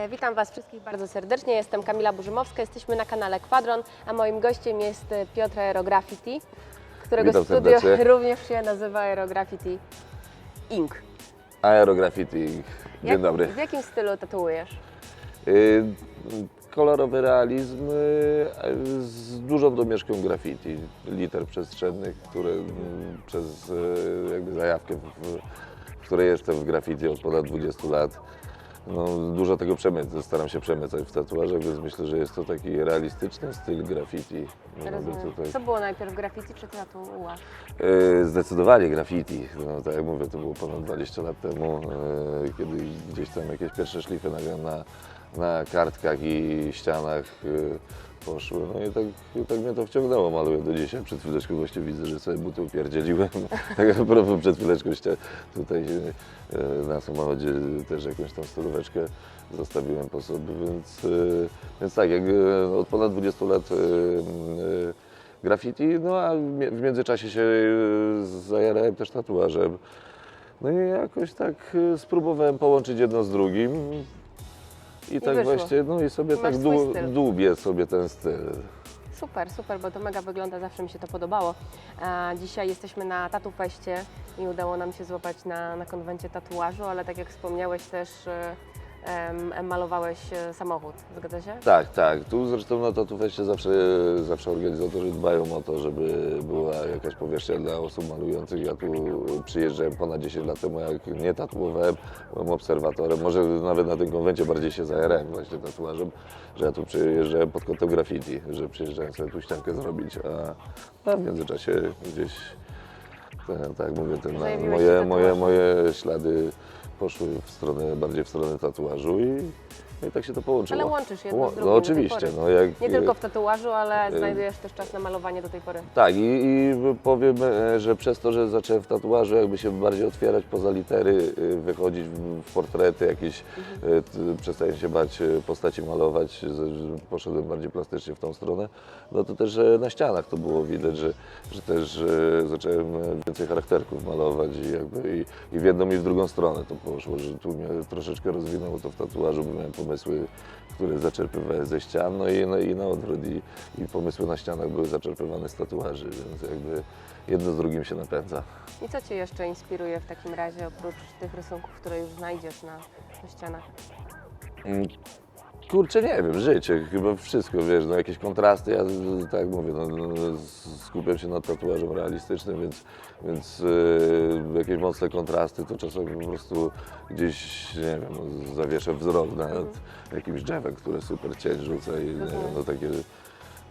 E, Witam Was wszystkich bardzo serdecznie. Jestem Kamila Burzymowska, jesteśmy na kanale Quadron, a moim gościem jest Piotr Aerograffiti, którego Witam studio serdecznie. również się nazywa Aerograffiti Inc. Aerograffiti. Dzień Jak- dobry. W jakim stylu tatuujesz? Y, kolorowy realizm y, z dużą domieszką graffiti, liter przestrzennych, które mm, przez y, jakby zajawkę, w, w której jestem w graffiti od ponad 20 lat. No, dużo tego przemycę, staram się przemycać w tatuażach, więc myślę, że jest to taki realistyczny styl graffiti. Rozumiem. tutaj- Co było najpierw graffiti czy tatuaż? E, Zdecydowanie graffiti. No, tak jak mówię, to było ponad 20 lat temu, e, kiedy gdzieś tam jakieś pierwsze szlify na, na, na kartkach i ścianach e, poszły. No i tak, i tak mnie to wciągnęło, maluję do dzisiaj. Przed chwileczką widzę, że sobie buty upierdzieliłem. tak propos przed chwileczką tutaj e, na samochodzie też jakąś tam stolóweczkę zostawiłem po sobie, więc, e, więc tak, jak od ponad 20 lat e, graffiti, no a w międzyczasie się zajarałem też tatuażem. No i jakoś tak spróbowałem połączyć jedno z drugim. I, tak wyszło. właśnie, no i sobie I masz tak swój dłu- styl. dłubię sobie ten styl. Super, super, bo to mega wygląda, zawsze mi się to podobało. A dzisiaj jesteśmy na Tatu Feście i udało nam się złapać na, na konwencie tatuażu, ale tak jak wspomniałeś też e, em, malowałeś e, samochód, zgadza się? Tak, tak. Tu zresztą na Tatufeście zawsze, zawsze organizatorzy dbają o to, żeby była jakaś powierzchnia dla osób malujących. Ja tu przyjeżdżałem ponad 10 lat temu, jak nie tatuowałem, byłem obserwatorem. Może nawet na tym konwencie bardziej się zajarałem właśnie tatuażem, że ja tu przyjeżdżałem pod kątem graffiti, że przyjeżdżałem sobie tu ściankę zrobić, a, a w międzyczasie gdzieś, tak, tak mówię, ten, się moje, moje, tatuażem. moje ślady poszły w stronę, bardziej w stronę tatuażu i, i tak się to połączyło. Ale łączysz jedno z Ło- drugim No do tej oczywiście, pory. no jak... Nie tylko w tatuażu, ale znajdujesz też czas na malowanie do tej pory. Tak i, i powiem, e, że przez to, że zacząłem w tatuażu jakby się bardziej otwierać poza litery, y, wychodzić w, w portrety jakieś, Mhm. t- przestałem się bać y, postaci malować, z- poszedłem bardziej plastycznie w tą stronę, no to też e, na ścianach to było widać, że, że też e, zacząłem e, więcej charakterków malować i jakby i, i w jedną i w drugą stronę to poszło, że tu mnie troszeczkę rozwinęło to w tatuażu, bo miałem pomysły, które zaczerpywałem ze ścian, no i, no i na odwrót i, i pomysły na ścianach były zaczerpywane z tatuaży, więc jakby jedno z drugim się napędza. I co Cię jeszcze inspiruje w takim razie, oprócz tych rysunków, które już znajdziesz na, na ścianach? Mm, Kurczę, nie wiem, życie, chyba wszystko, wiesz, no jakieś kontrasty, ja tak mówię, no, no, skupiam się na tatuażem realistycznym, więc, więc yy, jakieś mocne kontrasty to czasami po prostu gdzieś, nie wiem, no, zawieszę wzrok nad jakimś drzewem, które super cień rzuca i nie wiem, no takie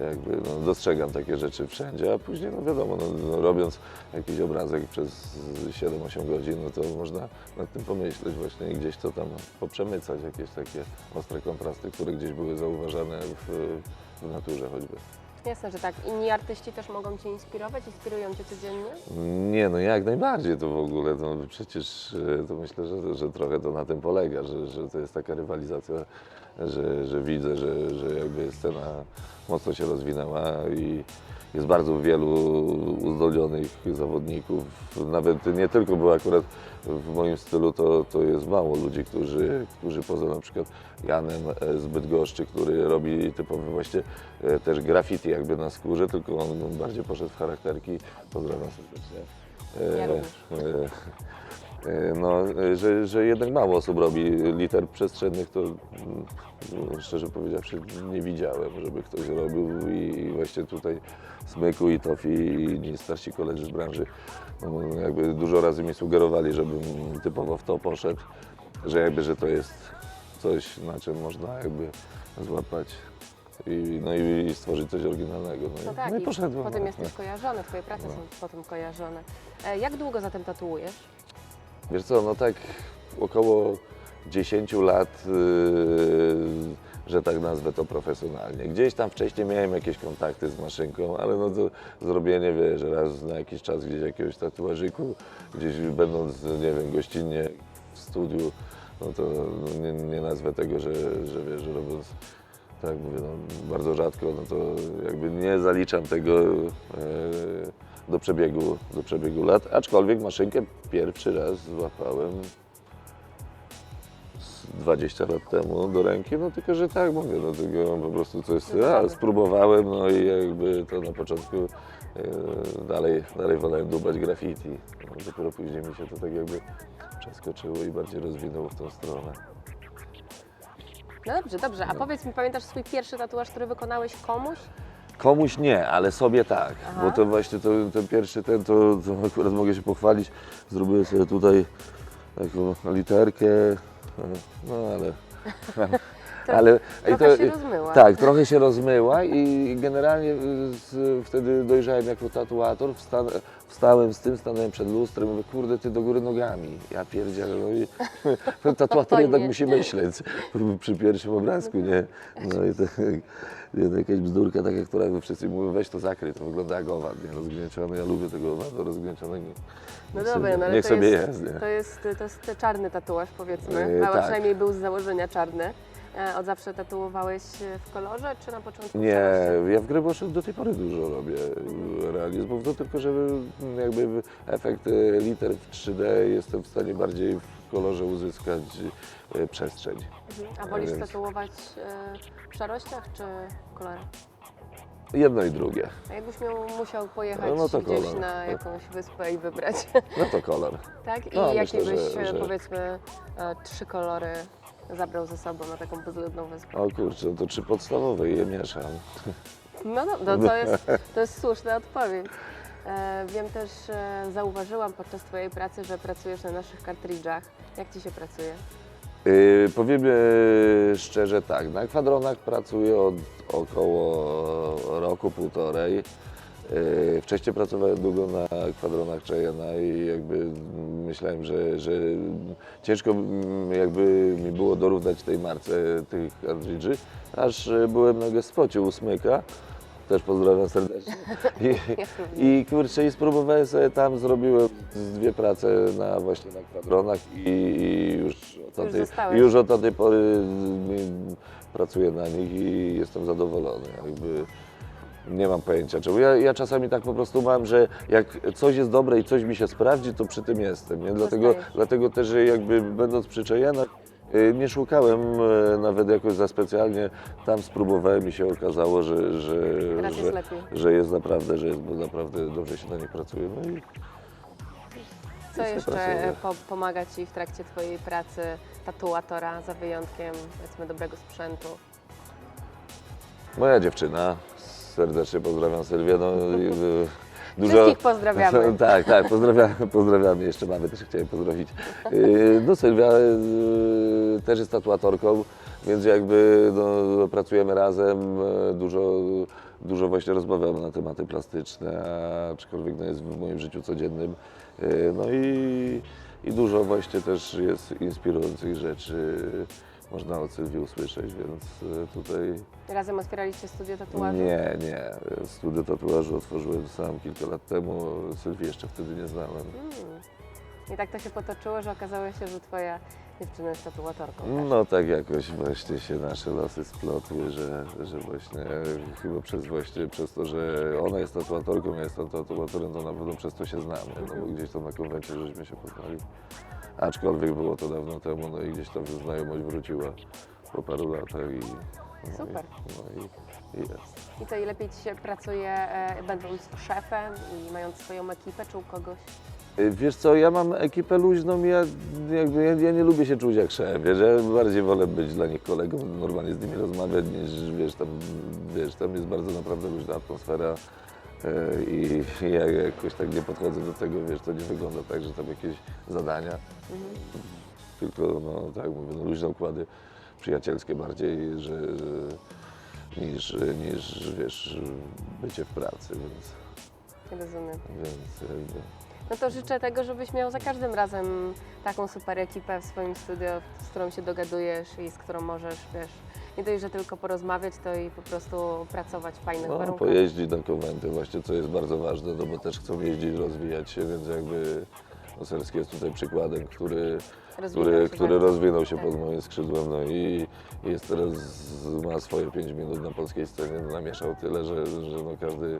jakby no, dostrzegam takie rzeczy wszędzie, a później no wiadomo, no, no, robiąc jakiś obrazek przez 7-8 godzin, no to można nad tym pomyśleć właśnie i gdzieś to tam poprzemycać, jakieś takie ostre kontrasty, które gdzieś były zauważane w, w naturze choćby. Jasne, że tak. Inni artyści też mogą Cię inspirować, inspirują Cię codziennie? Nie, no jak najbardziej to w ogóle, no przecież e, to myślę, że, że trochę to na tym polega, że, że to jest taka rywalizacja, że, że widzę, że, że jakby scena mocno się rozwinęła i jest bardzo wielu uzdolnionych zawodników, nawet nie tylko, bo akurat w moim stylu to, to jest mało ludzi, którzy, którzy poza na przykład Janem e, z Bydgoszczy, który robi typowy właśnie e, też graffiti jakby na skórze, tylko on bardziej poszedł w charakterki. Pozdrawiam serdecznie. Ja E, No, e, że, że jednak mało osób robi liter przestrzennych, to mm, szczerze powiedziawszy nie widziałem, żeby ktoś robił i, właśnie tutaj Smyku i Tofi i starsi koledzy z branży no, jakby dużo razy mi sugerowali, żebym typowo w to poszedł, że jakby, że to jest coś, na czym można jakby złapać i, no i, stworzyć coś oryginalnego. No, No i, tak, no i i poszedłem. potem no. jesteś kojarzony, Twoje prace No. są potem kojarzone. E, Jak długo zatem tatuujesz? Wiesz co, no tak około 10 lat, yy, że tak nazwę to profesjonalnie. Gdzieś tam wcześniej miałem jakieś kontakty z maszynką, ale no to zrobienie, wiesz, raz na jakiś czas gdzieś jakiegoś tatuażyku, gdzieś będąc, nie wiem, gościnnie w studiu, no to nie, nie nazwę tego, że, że wiesz, że robiąc tak mówię, no, bardzo rzadko, no to jakby nie zaliczam tego e, do, przebiegu, do przebiegu lat, aczkolwiek maszynkę pierwszy raz złapałem z 20 lat temu do ręki, no tylko, że tak mówię, no tylko po prostu coś No a, spróbowałem, no i jakby to na początku e, dalej, dalej wolałem dubać graffiti. No, dopiero później mi się to tak jakby przeskoczyło i bardziej rozwinęło w tą stronę. No dobrze, dobrze. A powiedz mi, pamiętasz swój pierwszy tatuaż, który wykonałeś komuś? Komuś nie, ale sobie tak, Aha. bo to właśnie to, ten pierwszy ten, to, to akurat mogę się pochwalić, zrobiłem sobie tutaj taką literkę, no ale... ale i Trochę się rozmyła. Tak, trochę się rozmyła i generalnie y, z, wtedy dojrzałem jako tatuator, wsta, wstałem z tym, stanąłem przed lustrem i mówię, kurde, ty do góry nogami, ja pierdzielę, no i ten tatuator jednak musi myśleć przy pierwszym obrazku, nie? No i to, nie, jakaś bzdurka taka, która wszyscy mówią, weź to zakryj, to wygląda jak owad, nie, rozgnieciony, ja lubię tego owadu rozgniecionego. No dobra, no ale to jest, jest, to jest, to jest czarny tatuaż powiedzmy, Yy, a tak. przynajmniej był z założenia czarny. E, Od zawsze tatuowałeś e, w kolorze, czy na początku Nie, ja w gryboszu do tej pory dużo robię e, realizmów, to tylko, żeby jakby efekt e, liter w 3D jestem w stanie bardziej w kolorze uzyskać przestrzeń. Mhm. A wolisz więc- tatuować w szarościach, czy kolorach? Jedno i drugie. A jakbyś miał, musiał pojechać No to gdzieś kolor. na jakąś wyspę i wybrać, No to kolor. tak? I No, jakie byś, że- że- powiedzmy, trzy kolory zabrał ze sobą na taką bezludną wyspę? O kurczę, to trzy podstawowe je mieszam. No, no, no to, jest, to jest słuszna odpowiedź. E, wiem też, e, zauważyłam podczas Twojej pracy, że pracujesz na naszych kartridżach. Jak Ci się pracuje? Yy, powiem e, szczerze tak, na kwadronach pracuję od około roku, półtorej. Yy, wcześniej pracowałem długo na kwadronach Cheyena i jakby myślałem, że, że ciężko jakby mi było dorównać tej marce tych cartridge'y, aż e, byłem na gespocie u Smyka, też pozdrawiam serdecznie. I, i kurczę, i spróbowałem sobie tam, zrobiłem dwie prace na właśnie na kwadronach i, i już, od tamtej, zostałeś. już od tamtej pory pracuję na nich i jestem zadowolony. Jakby nie mam pojęcia czemu. Ja, ja czasami tak po prostu mam, że jak coś jest dobre i coś mi się sprawdzi, to przy tym jestem. Nie? Dlatego, Zostajesz. dlatego też że jakby będąc przy y, nie szukałem e, nawet jakoś za specjalnie, tam spróbowałem i się okazało, że, że, Teraz że, jest lepiej. że jest naprawdę, że jest bo naprawdę dobrze się na nich pracuje. No i Co jeszcze po, pomaga Ci w trakcie Twojej pracy tatuatora, za wyjątkiem powiedzmy dobrego sprzętu? moja dziewczyna, serdecznie pozdrawiam Sylwię. No, y, Wszystkich pozdrawiamy. tak, tak, pozdrawiamy, pozdrawiamy. Jeszcze mamy też chciałem pozdrowić. Y, No Sylwia y, też jest tatuatorką, więc jakby no, pracujemy razem, dużo, dużo właśnie rozmawiamy na tematy plastyczne, aczkolwiek no, jest w moim życiu codziennym. No i, i dużo właśnie też jest inspirujących rzeczy. Można od Sylwii usłyszeć, więc y, tutaj Razem otwieraliście studio tatuażu? nie, nie. Studio tatuażu otworzyłem sam kilka lat temu. Sylwii jeszcze wtedy nie znałem. Mm. I tak to się potoczyło, że okazało się, że Twoja dziewczyna jest tatuatorką. też. No tak jakoś właśnie się nasze losy splotły, że, że właśnie chyba przez właśnie przez to, że ona jest tatuatorką, ja jestem tatuatorem, to na pewno przez to się znamy, no bo gdzieś tam na konwencie żeśmy się poznali. Aczkolwiek było to dawno temu, no i gdzieś tam znajomość wróciła po paru latach i... No Super. I, no i, i jest. I co, i lepiej Ci się pracuje e, będąc szefem i mając swoją ekipę, czy u kogoś? Y, Wiesz co, ja mam ekipę luźną i ja, jakby, ja, ja nie lubię się czuć jak szef, wiesz, ja bardziej wolę być dla nich kolegą, normalnie z nimi rozmawiać niż, wiesz, tam, wiesz, tam jest bardzo naprawdę luźna atmosfera i ja jakoś tak nie podchodzę do tego, wiesz, to nie wygląda tak, że tam jakieś zadania, tylko, no tak mówię, no, luźne układy przyjacielskie bardziej, że, niż, niż, wiesz, bycie w pracy, więc, Rozumiem. więc jakby... No to życzę tego, żebyś miał za każdym razem taką super ekipę w swoim studio, z którą się dogadujesz i z którą możesz, wiesz, nie dość, że tylko porozmawiać, to i po prostu pracować w fajnych No, warunkach. pojeździć na właśnie, co jest bardzo ważne, no bo też chcą jeździć, rozwijać się, więc jakby Oserski jest tutaj przykładem, który, Rozwinął który, się który bardzo. rozwinął się Tak. pod moim skrzydłem, no i jest teraz, ma swoje 5 minut na polskiej scenie, no, namieszał tyle, że, że no każdy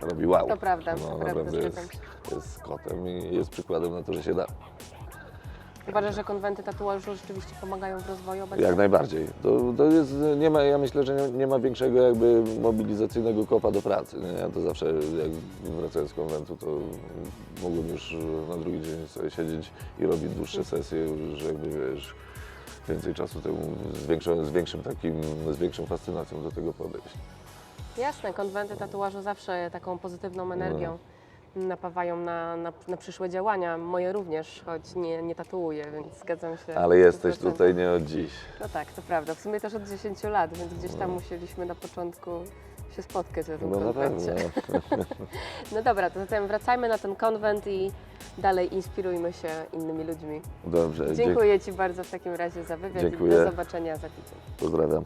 robi wow. To prawda, no, prawda, naprawdę zgadzam jest, się. jest kotem i jest przykładem na to, że się da. Uważasz, że konwenty tatuażu rzeczywiście pomagają w rozwoju obecnie? Jak najbardziej. To, to jest, nie ma, ja myślę, że nie, nie ma większego jakby mobilizacyjnego kopa do pracy. Nie? Ja to zawsze, jak wracając z konwentu, to mogłem już na drugi dzień sobie siedzieć i robić dłuższe sesje, że jakby wiesz, więcej czasu temu z, większą, z większym takim, z większą fascynacją do tego podejść. Jasne, konwenty tatuażu zawsze taką pozytywną energią napawają na, na, na przyszłe działania. Moje również, choć nie, nie tatuuję, więc zgadzam się. Ale jesteś 100%. tutaj nie od dziś. No tak, to prawda. W sumie też od 10 lat, więc gdzieś No. tam musieliśmy na początku się spotkać na tym No na konwencie. pewno. No dobra, to zatem wracajmy na ten konwent i dalej inspirujmy się innymi ludźmi. Dobrze, dziękuję. Dziękuję Ci bardzo w takim razie za wywiad Dziękuję. i do zobaczenia za tydzień. Pozdrawiam.